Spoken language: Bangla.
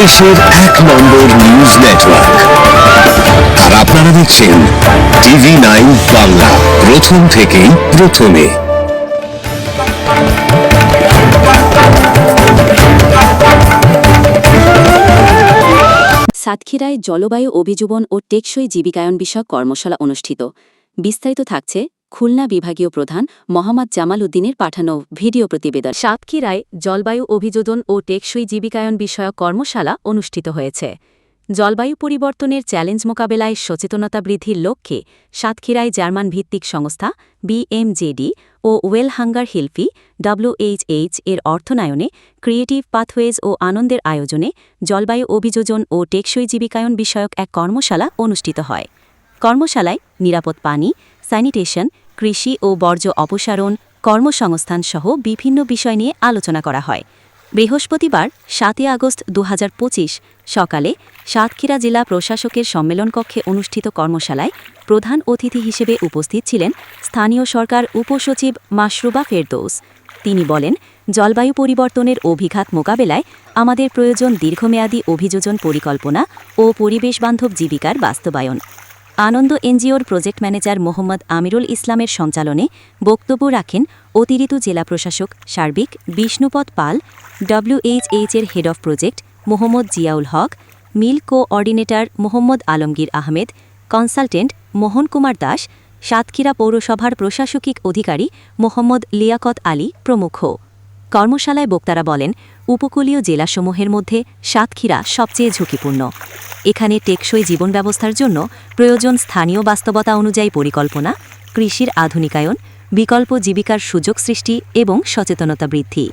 দেশের এক নম্বর নিউজ নেটওয়ার্ক আর আপনারা দেখছেন টিভি নাইন বাংলা, প্রথম থেকেই প্রথমে। সাতক্ষীরায় জলবায়ু অভিযোবন ও টেকসই জীবিকায়ন বিষয়ক কর্মশালা অনুষ্ঠিত। বিস্তারিত থাকছে খুলনা বিভাগীয় প্রধান মোহাম্মদ জামাল উদ্দিনের পাঠানো ভিডিও প্রতিবেদন। সাতক্ষীরায় জলবায়ু অভিযোজন ও টেকসই জীবিকায়ন বিষয়ক কর্মশালা অনুষ্ঠিত হয়েছে। জলবায়ু পরিবর্তনের চ্যালেঞ্জ মোকাবেলায় সচেতনতা বৃদ্ধির লক্ষ্যে সাতক্ষীরায় জার্মান ভিত্তিক সংস্থা বিএমজেডি ও ওয়েল হাঙ্গার হেলফি ডব্লিউএইচএইচ এর অর্থনায়নে ক্রিয়েটিভ পাথওয়েজ ও আনন্দের আয়োজনে জলবায়ু অভিযোজন ও টেকসই জীবিকায়ন বিষয়ক এক কর্মশালা অনুষ্ঠিত হয়। কর্মশালায় নিরাপদ পানি স্যানিটেশন, কৃষি ও বর্জ্য অপসারণ, কর্মসংস্থান সহ বিভিন্ন বিষয় নিয়ে আলোচনা করা হয়। বৃহস্পতিবার, সাতই আগস্ট দু হাজার পঁচিশ, সকালে সাতক্ষীরা জেলা প্রশাসকের সম্মেলন কক্ষে অনুষ্ঠিত কর্মশালায় প্রধান অতিথি হিসেবে উপস্থিত ছিলেন স্থানীয় সরকার উপসচিব মাশরুবা ফেরদৌস। তিনি বলেন, জলবায়ু পরিবর্তনের অভিঘাত মোকাবেলায় আমাদের প্রয়োজন দীর্ঘমেয়াদী অভিযোজন পরিকল্পনা ও পরিবেশবান্ধব জীবিকার বাস্তবায়ন। আনন্দ এনজিওর প্রজেক্ট ম্যানেজার মোহাম্মদ আমিরুল ইসলামের সঞ্চালনে বক্তব্য রাখেন অতিরিক্ত জেলা প্রশাসক সার্বিক বিষ্ণুপদ পাল ডব্লিউএইচএইচ এর head of project Mohammad Ziaul Haque, MEAL coordinator Mohammad Alamgir Ahmed, consultant Mohan Kumar Das, Satkhira পৌরসভার প্রশাসকিক অধিকারী মোহাম্মদ লিয়াকত আলী প্রমুখ। কর্মশালায় বক্তারা বলেন, উপকূলীয় জেলাসমূহের মধ্যে সাতক্ষীরা সবচেয়ে ঝুঁকিপূর্ণ। এখানে টেকসই জীবন ব্যবস্থার জন্য প্রয়োজন স্থানীয় বাস্তবতা অনুযায়ী পরিকল্পনা, কৃষির আধুনিকায়ন, বিকল্প জীবিকার সুযোগ সৃষ্টি এবং সচেতনতা বৃদ্ধি।